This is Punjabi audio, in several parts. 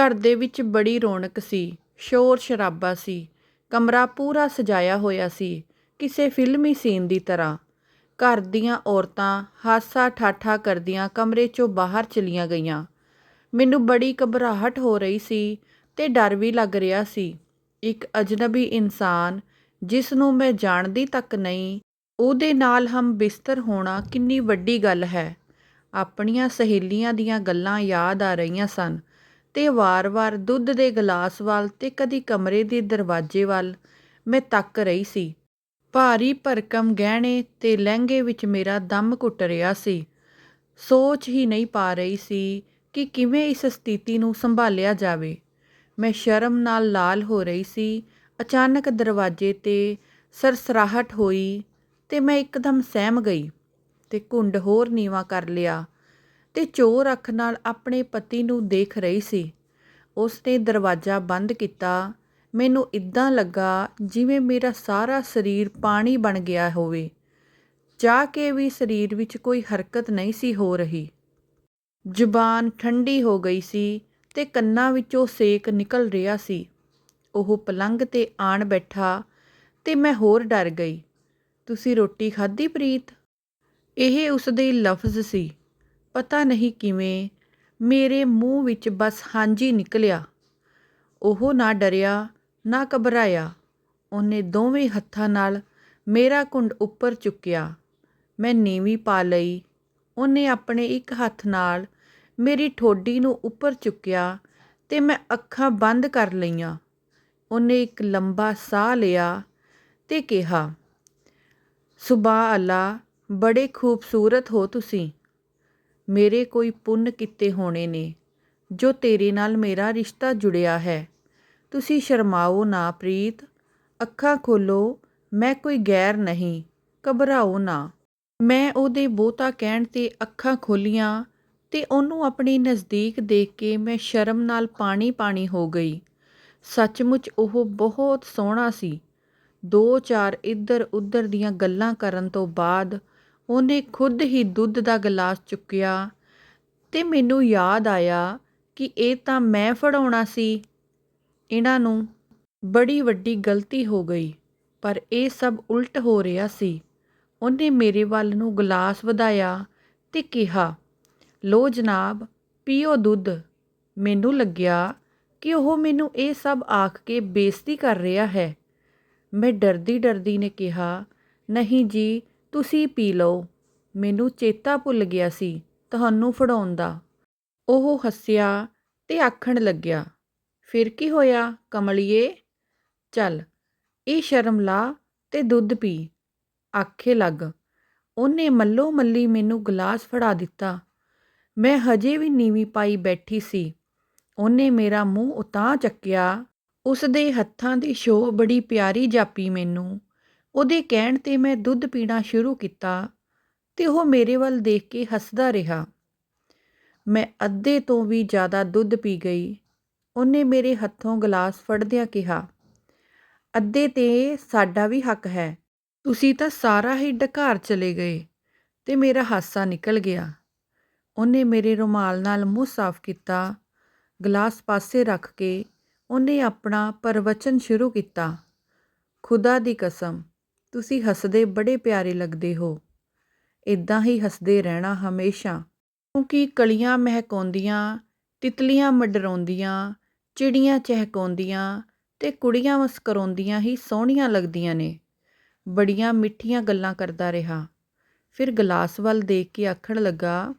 ਘਰ ਦੇ ਵਿੱਚ ਬੜੀ ਰੌਣਕ ਸੀ, ਸ਼ੋਰ ਸ਼ਰਾਬਾ ਸੀ, ਕਮਰਾ ਪੂਰਾ ਸਜਾਇਆ ਹੋਇਆ ਸੀ, ਕਿਸੇ ਫਿਲਮੀ ਸੀਨ ਦੀ ਤਰ੍ਹਾਂ। ਘਰ ਦੀਆਂ ਔਰਤਾਂ ਹਾਸਾ ਠਾਠਾ ਕਰਦੀਆਂ ਕਮਰੇ 'ਚੋਂ ਬਾਹਰ ਚਲੀਆਂ ਗਈਆਂ। ਮੈਨੂੰ ਬੜੀ ਘਬਰਾਹਟ ਹੋ ਰਹੀ ਸੀ ਤੇ ਡਰ ਵੀ ਲੱਗ ਰਿਹਾ ਸੀ। ਇੱਕ ਅਜਨਬੀ ਇਨਸਾਨ, ਜਿਸ ਨੂੰ ਮੈਂ ਜਾਣਦੀ ਤੱਕ ਨਹੀਂ, ਉਹਦੇ ਨਾਲ ਹਮ ਬਿਸਤਰ ਹੋਣਾ ਕਿੰਨੀ ਵੱਡੀ ਗੱਲ ਹੈ। ਆਪਣੀਆਂ ਸਹੇਲੀਆਂ ਦੀਆਂ ਗੱਲਾਂ ਯਾਦ ਆ ਰਹੀਆਂ ਸਨ। ਤੇ ਵਾਰ-ਵਾਰ ਦੁੱਧ ਦੇ ਗਲਾਸ ਵੱਲ ਤੇ ਕਦੀ ਕਮਰੇ ਦੇ ਦਰਵਾਜ਼ੇ ਵੱਲ ਮੈਂ ਤੱਕ ਰਹੀ ਸੀ। ਭਾਰੀ ਭਰਕਮ ਗਹਿਣੇ ਤੇ ਲਹਿੰਗੇ ਵਿੱਚ ਮੇਰਾ ਦਮ ਘੁੱਟ ਰਿਹਾ ਸੀ। ਸੋਚ ਹੀ ਨਹੀਂ ਪਾ ਰਹੀ ਸੀ ਕਿ ਕਿਵੇਂ ਇਸ ਸਥਿਤੀ ਨੂੰ ਸੰਭਾਲਿਆ ਜਾਵੇ। ਮੈਂ ਸ਼ਰਮ ਨਾਲ ਲਾਲ ਹੋ ਰਹੀ ਸੀ। ਅਚਾਨਕ ਦਰਵਾਜ਼ੇ ਤੇ ਸਰਸਰਾਹਟ ਹੋਈ ਤੇ ਮੈਂ ਇੱਕਦਮ ਸਹਿਮ ਗਈ ਤੇ ਘੁੰਡ ਹੋਰ ਨੀਵਾਂ ਕਰ ਲਿਆ। ਤੇ ਚੋਰ ਅੱਖ ਨਾਲ ਆਪਣੇ ਪਤੀ ਨੂੰ ਦੇਖ ਰਹੀ ਸੀ। ਉਸ ਨੇ ਦਰਵਾਜ਼ਾ ਬੰਦ ਕੀਤਾ। ਮੈਨੂੰ ਇਦਾਂ ਲੱਗਾ ਜਿਵੇਂ ਮੇਰਾ ਸਾਰਾ ਸਰੀਰ ਪਾਣੀ ਬਣ ਗਿਆ ਹੋਵੇ। ਚਾਹ ਕੇ ਵੀ ਸਰੀਰ ਵਿੱਚ ਕੋਈ ਹਰਕਤ ਨਹੀਂ ਸੀ ਹੋ ਰਹੀ। ਜ਼ੁਬਾਨ ਠੰਡੀ ਹੋ ਗਈ ਸੀ ਤੇ ਕੰਨਾਂ ਵਿੱਚੋਂ ਸੇਕ ਨਿਕਲ ਰਿਹਾ ਸੀ। ਉਹ ਪਲੰਗ ਤੇ ਆਣ ਬੈਠਾ ਤੇ ਮੈਂ ਹੋਰ ਡਰ ਗਈ। ਤੁਸੀਂ ਰੋਟੀ ਖਾਧੀ ਪ੍ਰੀਤ? ਇਹ ਉਸ ਦੇ ਲਫ਼ਜ਼ ਸੀ। ਪਤਾ ਨਹੀਂ ਕਿਵੇਂ ਮੇਰੇ ਮੂੰਹ ਵਿੱਚ ਬਸ ਹਾਂਜੀ ਨਿਕਲਿਆ। ਉਹ ਨਾ ਡਰਿਆ, ਨਾ ਘਬਰਾਇਆ। ਉਹਨੇ ਦੋਵੇਂ ਹੱਥਾਂ ਨਾਲ ਮੇਰਾ ਕੁੰਡ ਉੱਪਰ ਚੁੱਕਿਆ। ਮੈਂ ਨੀਵੀਂ ਪਾ ਲਈ। ਉਹਨੇ ਆਪਣੇ ਇੱਕ ਹੱਥ ਨਾਲ ਮੇਰੀ ਠੋਡੀ ਨੂੰ ਉੱਪਰ ਚੁੱਕਿਆ ਤੇ ਮੈਂ ਅੱਖਾਂ ਬੰਦ ਕਰ ਲਈਆਂ। ਉਹਨੇ ਇੱਕ ਲੰਬਾ ਸਾਹ ਲਿਆ ਤੇ ਕਿਹਾ ਸੁਬਾ ਅੱਲਾ, ਬੜੇ ਖੂਬਸੂਰਤ ਹੋ ਤੁਸੀਂ। ਮੇਰੇ ਕੋਈ ਪੁੰਨ ਕੀਤੇ ਹੋਣੇ ਨੇ, ਜੋ ਤੇਰੇ ਨਾਲ ਮੇਰਾ ਰਿਸ਼ਤਾ ਜੁੜਿਆ ਹੈ। ਤੁਸੀਂ ਸ਼ਰਮਾਓ ਨਾ ਪ੍ਰੀਤ, ਅੱਖਾਂ ਖੋਲੋ, ਮੈਂ ਕੋਈ ਗੈਰ ਨਹੀਂ, ਘਬਰਾਓ ਨਾ। ਮੈਂ ਉਹਦੇ ਬਹੁਤਾ ਕਹਿਣ ਤੇ ਅੱਖਾਂ ਖੋਲੀਆਂ ਤੇ ਉਹਨੂੰ ਆਪਣੇ ਨਜ਼ਦੀਕ ਦੇਖ ਕੇ ਮੈਂ ਸ਼ਰਮ ਨਾਲ ਪਾਣੀ ਪਾਣੀ ਹੋ ਗਈ। ਸੱਚਮੁੱਚ ਉਹ ਬਹੁਤ ਸੋਹਣਾ ਸੀ। ਦੋ ਚਾਰ ਇੱਧਰ ਉੱਧਰ ਦੀਆਂ ਗੱਲਾਂ ਕਰਨ ਤੋਂ ਬਾਅਦ ਉਹਨੇ ਖੁਦ ਹੀ ਦੁੱਧ ਦਾ ਗਲਾਸ ਚੁੱਕਿਆ ਅਤੇ ਮੈਨੂੰ ਯਾਦ ਆਇਆ ਕਿ ਇਹ ਤਾਂ ਮੈਂ ਫੜਾਉਣਾ ਸੀ। ਇਹਨਾਂ ਨੂੰ ਬੜੀ ਵੱਡੀ ਗਲਤੀ ਹੋ ਗਈ, ਪਰ ਇਹ ਸਭ ਉਲਟ ਹੋ ਰਿਹਾ ਸੀ। ਉਹਨੇ ਮੇਰੇ ਵੱਲ ਨੂੰ ਗਲਾਸ ਵਧਾਇਆ ਤੇ ਕਿਹਾ, ਲੋ ਜਨਾਬ, ਪੀਓ ਦੁੱਧ। ਮੈਨੂੰ ਲੱਗਿਆ ਕਿ ਉਹ ਮੈਨੂੰ ਇਹ ਸਭ ਆਖ ਕੇ ਬੇਇੱਜ਼ਤੀ ਕਰ ਰਿਹਾ ਹੈ। ਮੈਂ ਡਰਦੀ ਡਰਦੀ ਨੇ ਕਿਹਾ, ਨਹੀਂ ਜੀ ਤੁਸੀਂ ਪੀ ਲਓ। ਮੈਨੂੰ ਚੇਤਾ ਭੁੱਲ ਗਿਆ ਸੀ ਤੁਹਾਨੂੰ ਫੜਾਉਣ ਦਾ। ਉਹ ਹੱਸਿਆ ਅਤੇ ਆਖਣ ਲੱਗਿਆ, ਫਿਰ ਕੀ ਹੋਇਆ ਕਮਲੀਏ? ਚੱਲ, ਇਹ ਸ਼ਰਮ ਲਾ ਅਤੇ ਦੁੱਧ ਪੀ। ਆਖੇ ਲੱਗ। ਉਹਨੇ ਮੱਲੋ ਮੱਲੀ ਮੈਨੂੰ ਗਲਾਸ ਫੜਾ ਦਿੱਤਾ। ਮੈਂ ਹਜੇ ਵੀ ਨੀਵੀਂ ਪਾਈ ਬੈਠੀ ਸੀ। ਉਹਨੇ ਮੇਰਾ ਮੂੰਹ ਉਤਾਂ ਚੱਕਿਆ। ਉਸ ਦੇ ਹੱਥਾਂ ਦੀ ਸ਼ੋਅ ਬੜੀ ਪਿਆਰੀ ਜਾਪੀ ਮੈਨੂੰ। ਉਹਦੇ ਕਹਿਣ ਤੇ ਮੈਂ ਦੁੱਧ ਪੀਣਾ ਸ਼ੁਰੂ ਕੀਤਾ ਅਤੇ ਉਹ ਮੇਰੇ ਵੱਲ ਦੇਖ ਕੇ ਹੱਸਦਾ ਰਿਹਾ। ਮੈਂ ਅੱਧੇ ਤੋਂ ਵੀ ਜ਼ਿਆਦਾ ਦੁੱਧ ਪੀ ਗਈ। ਉਹਨੇ ਮੇਰੇ ਹੱਥੋਂ ਗਲਾਸ ਫੜਦਿਆਂ ਕਿਹਾ, ਅੱਧੇ ਤੇ ਸਾਡਾ ਵੀ ਹੱਕ ਹੈ। ਤੁਸੀਂ ਤਾਂ ਸਾਰਾ ਹੀ ਡਕਾਰ ਚਲੇ ਗਏ ਅਤੇ ਮੇਰਾ ਹਾਸਾ ਨਿਕਲ ਗਿਆ। ਉਹਨੇ ਮੇਰੇ ਰੁਮਾਲ ਨਾਲ ਮੂੰਹ ਸਾਫ਼ ਕੀਤਾ, ਗਲਾਸ ਪਾਸੇ ਰੱਖ ਕੇ ਉਹਨੇ ਆਪਣਾ ਪ੍ਰਵਚਨ ਸ਼ੁਰੂ ਕੀਤਾ, ਖੁਦਾ ਦੀ ਕਸਮ ਤੁਸੀਂ ਹੱਸਦੇ ਬੜੇ ਪਿਆਰੇ ਲੱਗਦੇ ਹੋ। ਇੱਦਾਂ ਹੀ ਹੱਸਦੇ ਰਹਿਣਾ ਹਮੇਸ਼ਾ। ਕਿਉਂਕਿ ਕਲੀਆਂ ਮਹਿਕਾਉਂਦੀਆਂ, ਤਿਤਲੀਆਂ ਮਡਰਾਉਂਦੀਆਂ, ਚਿੜੀਆਂ ਚਹਿਕਾਉਂਦੀਆਂ ਤੇ ਕੁੜੀਆਂ ਮੁਸਕਰਾਉਂਦੀਆਂ ਹੀ ਸੋਹਣੀਆਂ ਲੱਗਦੀਆਂ ਨੇ। ਬੜੀਆਂ ਮਿੱਠੀਆਂ ਗੱਲਾਂ ਕਰਦਾ ਰਿਹਾ। ਫਿਰ ਗਲਾਸ ਵੱਲ ਦੇਖ ਕੇ ਆਖਣ ਲੱਗਾ,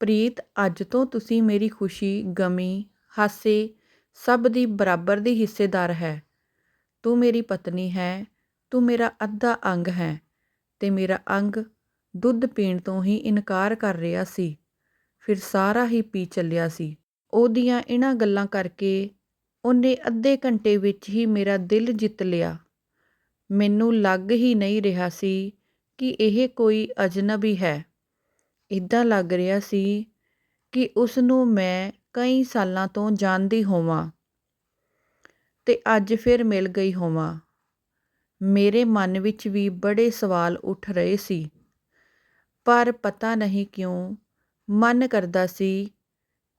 ਪ੍ਰੀਤ, ਅੱਜ ਤੋਂ ਤੁਸੀਂ ਮੇਰੀ ਖੁਸ਼ੀ, ਗਮੀ, ਹਾਸੇ ਸਭ ਦੀ ਬਰਾਬਰ ਦੀ ਹਿੱਸੇਦਾਰ ਹੈ। ਤੂੰ ਮੇਰੀ ਪਤਨੀ ਹੈ ਤੂੰ ਮੇਰਾ ਅੱਧਾ ਅੰਗ ਹੈ ਅਤੇ ਮੇਰਾ ਅੰਗ ਦੁੱਧ ਪੀਣ ਤੋਂ ਹੀ ਇਨਕਾਰ ਕਰ ਰਿਹਾ ਸੀ। ਫਿਰ ਸਾਰਾ ਹੀ ਪੀ ਚੱਲਿਆ ਸੀ। ਉਹਦੀਆਂ ਇਹਨਾਂ ਗੱਲਾਂ ਕਰਕੇ ਉਹਨੇ ਅੱਧੇ ਘੰਟੇ ਵਿੱਚ ਹੀ ਮੇਰਾ ਦਿਲ ਜਿੱਤ ਲਿਆ। ਮੈਨੂੰ ਲੱਗ ਹੀ ਨਹੀਂ ਰਿਹਾ ਸੀ ਕਿ ਇਹ ਕੋਈ ਅਜਨਬੀ ਹੈ। ਇਦਾਂ ਲੱਗ ਰਿਹਾ ਸੀ ਕਿ ਉਸ ਨੂੰ ਮੈਂ ਕਈ ਸਾਲਾਂ ਤੋਂ ਜਾਣਦੀ ਹੋਵਾਂ ਤੇ ਅੱਜ ਫਿਰ ਮਿਲ ਗਈ ਹੋਵਾਂ। ਮੇਰੇ ਮਨ ਵਿੱਚ ਵੀ ਬੜੇ ਸਵਾਲ ਉੱਠ ਰਹੇ ਸੀ। ਪਰ ਪਤਾ ਨਹੀਂ ਕਿਉਂ ਮਨ ਕਰਦਾ ਸੀ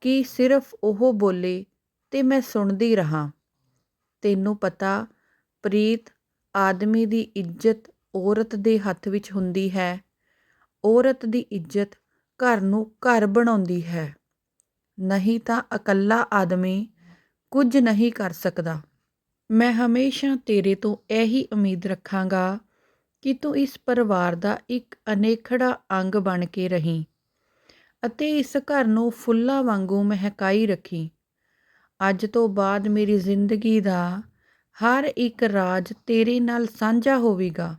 ਕਿ ਸਿਰਫ ਉਹ ਬੋਲੇ ਤੇ ਮੈਂ ਸੁਣਦੀ ਰਹਾ। ਤੈਨੂੰ ਪਤਾ, ਪ੍ਰੀਤ ਆਦਮੀ ਦੀ ਇੱਜ਼ਤ ਔਰਤ ਦੇ ਹੱਥ ਵਿੱਚ ਹੁੰਦੀ ਹੈ। ਔਰਤ ਦੀ ਇੱਜ਼ਤ ਘਰ ਨੂੰ ਘਰ ਬਣਾਉਂਦੀ ਹੈ। ਨਹੀਂ ਤਾਂ ਇਕੱਲਾ ਆਦਮੀ ਕੁਝ ਨਹੀਂ ਕਰ ਸਕਦਾ। ਮੈਂ ਹਮੇਸ਼ਾ ਤੇਰੇ ਤੋਂ ਇਹੀ ਉਮੀਦ ਰੱਖਾਂਗਾ ਕਿ ਤੂੰ ਇਸ ਪਰਿਵਾਰ ਦਾ ਇੱਕ ਅਨੇਖੜਾ ਅੰਗ ਬਣ ਕੇ ਰਹੀਂ ਅਤੇ ਇਸ ਘਰ ਨੂੰ ਫੁੱਲਾਂ ਵਾਂਗੂ ਮਹਿਕਾਈ ਰੱਖੀ। ਅੱਜ ਤੋਂ ਬਾਅਦ ਮੇਰੀ ਜ਼ਿੰਦਗੀ ਦਾ ਹਰ ਇੱਕ ਰਾਜ ਤੇਰੇ ਨਾਲ ਸਾਂਝਾ ਹੋਵੇਗਾ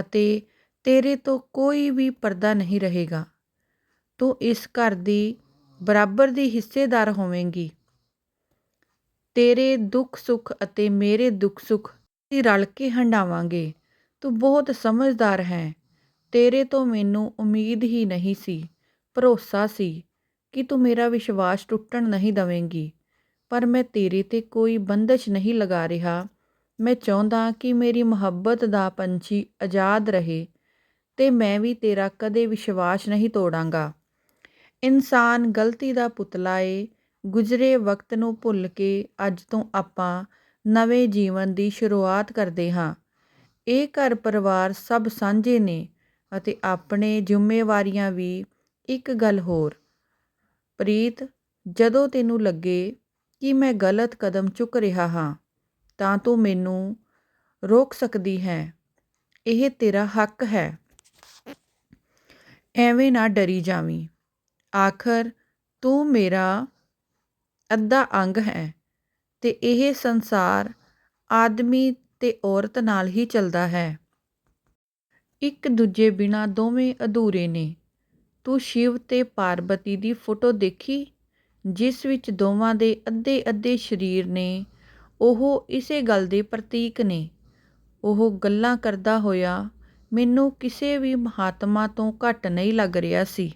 ਅਤੇ ਤੇਰੇ ਤੋਂ ਕੋਈ ਵੀ ਪਰਦਾ ਨਹੀਂ ਰਹੇਗਾ। ਤੂੰ ਇਸ ਘਰ ਦੀ ਬਰਾਬਰ ਦੀ ਹਿੱਸੇਦਾਰ ਹੋਵੇਂਗੀ। ਤੇਰੇ ਦੁੱਖ ਸੁੱਖ ਅਤੇ ਮੇਰੇ ਦੁੱਖ ਸੁੱਖ ਅਸੀਂ ਰਲ ਕੇ ਹੰਢਾਵਾਂਗੇ। ਤੂੰ ਬਹੁਤ ਸਮਝਦਾਰ ਹੈ। ਤੇਰੇ ਤੋਂ ਮੈਨੂੰ ਉਮੀਦ ਹੀ ਨਹੀਂ ਸੀ, ਭਰੋਸਾ ਸੀ ਕਿ ਤੂੰ ਮੇਰਾ ਵਿਸ਼ਵਾਸ ਟੁੱਟਣ ਨਹੀਂ ਦਵੇਂਗੀ। ਪਰ ਮੈਂ ਤੇਰੇ ਤੇ ਕੋਈ ਬੰਦਸ਼ ਨਹੀਂ ਲਗਾ ਰਿਹਾ। ਮੈਂ ਚਾਹੁੰਦਾ ਕਿ ਮੇਰੀ ਮੁਹੱਬਤ ਦਾ ਪੰਛੀ ਆਜ਼ਾਦ ਰਹੇ ਤੇ ਮੈਂ ਵੀ ਤੇਰਾ ਕਦੇ ਵਿਸ਼ਵਾਸ ਨਹੀਂ ਤੋੜਾਂਗਾ। ਇਨਸਾਨ ਗਲਤੀ ਦਾ ਪੁਤਲਾ ਏ ਗੁਜ਼ਰੇ ਵਕਤ ਨੂੰ ਭੁੱਲ ਕੇ ਅੱਜ ਤੋਂ ਆਪਾਂ ਨਵੇਂ ਜੀਵਨ ਦੀ ਸ਼ੁਰੂਆਤ ਕਰਦੇ ਹਾਂ। ਇਹ ਘਰ ਪਰਿਵਾਰ ਸਭ ਸਾਂਝੇ ਨੇ ਅਤੇ ਆਪਣੇ ਜ਼ਿੰਮੇਵਾਰੀਆਂ ਵੀ ਇੱਕ ਗੱਲ ਹੋਰ। ਪ੍ਰੀਤ, ਜਦੋਂ ਤੈਨੂੰ ਲੱਗੇ ਕਿ ਮੈਂ ਗਲਤ ਕਦਮ ਚੁੱਕ ਰਿਹਾ ਹਾਂ, ਤਾਂ ਤੂੰ ਮੈਨੂੰ ਰੋਕ ਸਕਦੀ ਹੈ। ਇਹ ਤੇਰਾ ਹੱਕ ਹੈ। ਐਵੇਂ ਨਾ ਡਰੀ ਜਾਵੀਂ। ਆਖਰ ਤੂੰ ਮੇਰਾ ਅੱਧਾ ਅੰਗ ਹੈ ਅਤੇ ਇਹ ਸੰਸਾਰ ਆਦਮੀ ਅਤੇ ਔਰਤ ਨਾਲ ਹੀ ਚੱਲਦਾ ਹੈ। ਇੱਕ ਦੂਜੇ ਬਿਨਾਂ ਦੋਵੇਂ ਅਧੂਰੇ ਨੇ। ਤੂੰ ਸ਼ਿਵ ਅਤੇ ਪਾਰਬਤੀ ਦੀ ਫੋਟੋ ਦੇਖੀ, ਜਿਸ ਵਿੱਚ ਦੋਵਾਂ ਦੇ ਅੱਧੇ ਅੱਧੇ ਸਰੀਰ ਨੇ, ਉਹ ਇਸੇ ਗੱਲ ਦੇ ਪ੍ਰਤੀਕ ਨੇ। ਉਹ ਗੱਲਾਂ ਕਰਦਾ ਹੋਇਆ ਮੈਨੂੰ ਕਿਸੇ ਵੀ ਮਹਾਤਮਾ ਤੋਂ ਘੱਟ ਨਹੀਂ ਲੱਗ ਰਿਹਾ ਸੀ।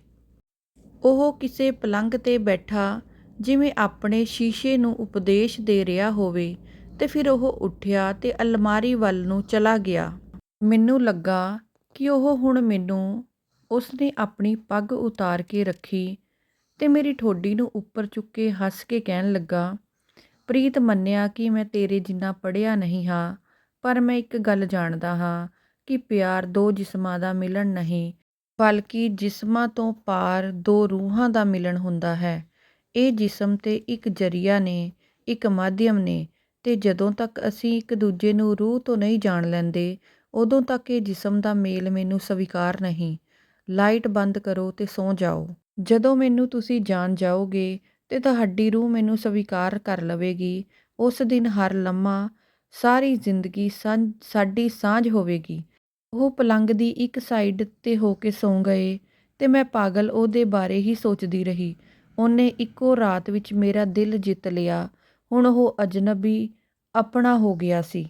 ਉਹ ਕਿਸੇ ਪਲੰਘ ਤੇ ਬੈਠਾ ਜਿਵੇਂ ਆਪਣੇ ਸ਼ੀਸ਼ੇ ਨੂੰ ਉਪਦੇਸ਼ ਦੇ ਰਿਹਾ ਹੋਵੇ, ਤੇ ਫਿਰ ਉਹ ਉੱਠਿਆ ਤੇ ਅਲਮਾਰੀ ਵੱਲ ਨੂੰ ਚਲਾ ਗਿਆ। ਮੈਨੂੰ ਲੱਗਾ ਕਿ ਉਹ ਹੁਣ ਮੈਨੂੰ ਉਸਨੇ ਆਪਣੀ ਪੱਗ ਉਤਾਰ ਕੇ ਰੱਖੀ ਤੇ ਮੇਰੀ ਠੋਡੀ ਨੂੰ ਉੱਪਰ ਚੁੱਕ ਕੇ ਹੱਸ ਕੇ ਕਹਿਣ ਲੱਗਾ, ਪ੍ਰੀਤ ਮੰਨਿਆ ਕਿ ਮੈਂ ਤੇਰੇ ਜਿੰਨਾ ਪੜਿਆ ਨਹੀਂ ਹਾਂ, ਪਰ ਮੈਂ ਇੱਕ ਗੱਲ ਜਾਣਦਾ ਹਾਂ ਕਿ ਪਿਆਰ ਦੋ ਜਿਸਮਾਂ ਦਾ ਮਿਲਣ ਨਹੀਂ, ਬਲਕਿ ਜਿਸਮਾਂ ਤੋਂ ਪਾਰ ਦੋ ਰੂਹਾਂ ਦਾ ਮਿਲਣ ਹੁੰਦਾ ਹੈ। ਇਹ ਜਿਸਮ ਤੇ ਇੱਕ ਜਰੀਆ ਨੇ, ਇੱਕ ਮਾਧਿਅਮ ਨੇ ਅਤੇ ਜਦੋਂ ਤੱਕ ਅਸੀਂ ਇੱਕ ਦੂਜੇ ਨੂੰ ਰੂਹ ਤੋਂ ਨਹੀਂ ਜਾਣ ਲੈਂਦੇ, ਉਦੋਂ ਤੱਕ ਇਹ ਜਿਸਮ ਦਾ ਮੇਲ ਮੈਨੂੰ ਸਵੀਕਾਰ ਨਹੀਂ। ਲਾਈਟ ਬੰਦ ਕਰੋ ਅਤੇ ਸੌਂ ਜਾਓ। ਜਦੋਂ ਮੈਨੂੰ ਤੁਸੀਂ ਜਾਣ ਜਾਓਗੇ ਤੇ ਤੁਹਾਡੀ ਰੂਹ ਮੈਨੂੰ ਸਵੀਕਾਰ ਕਰ ਲਵੇਗੀ, ਉਸ ਦਿਨ ਹਰ ਲੰਮਾ, ਸਾਰੀ ਜ਼ਿੰਦਗੀ ਸਾਂਝ, ਸਾਡੀ ਸਾਂਝ ਹੋਵੇਗੀ। ਉਹ ਪਲੰਗ ਦੀ ਇੱਕ ਸਾਈਡ ਤੇ ਹੋ ਕੇ ਸੌਂ ਗਏ ਅਤੇ ਮੈਂ ਪਾਗਲ ਉਹਦੇ ਬਾਰੇ ਹੀ ਸੋਚਦੀ ਰਹੀ। ਉਹਨੇ ਇੱਕੋ ਰਾਤ ਵਿੱਚ ਮੇਰਾ ਦਿਲ ਜਿੱਤ ਲਿਆ। ਹੁਣ ਉਹ ਅਜਨਬੀ ਆਪਣਾ ਹੋ ਗਿਆ ਸੀ।